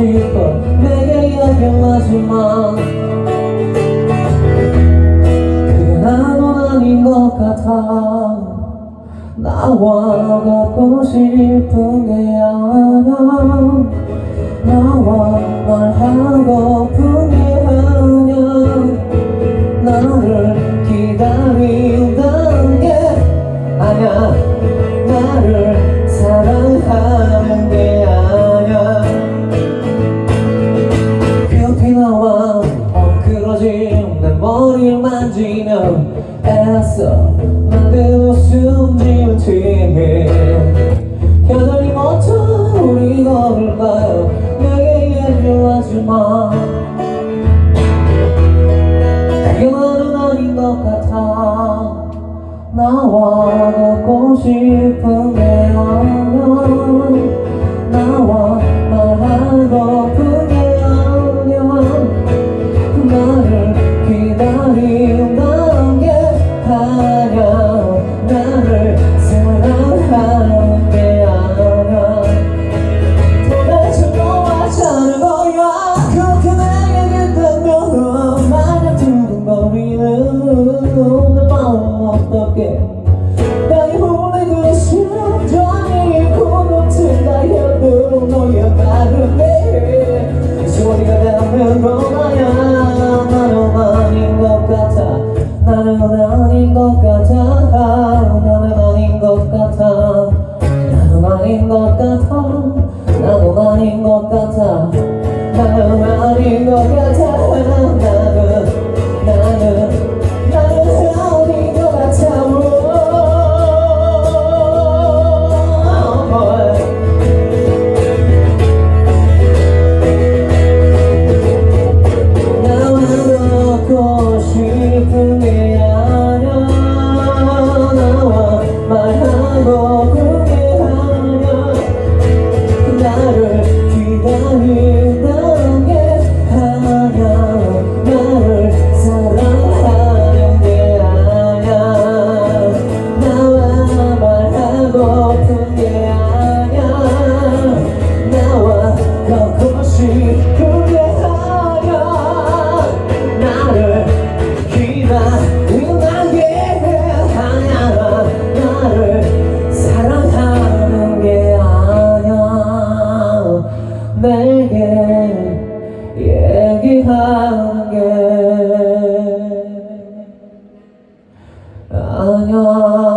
싶어. 내게 연락하지마 그게 나도 아닌 것 같아. 나와 갖고 싶은 게 아냐 나와 말하고픈 지나 애써 만든 웃음 지은 뒤에 여전히 멋져 우리 걸을까요? 내게 얘기를 하지마. 그게 나는 아닌 것 같아. 나와 걷고 싶은 게 머리 먹여 자라나 Oh.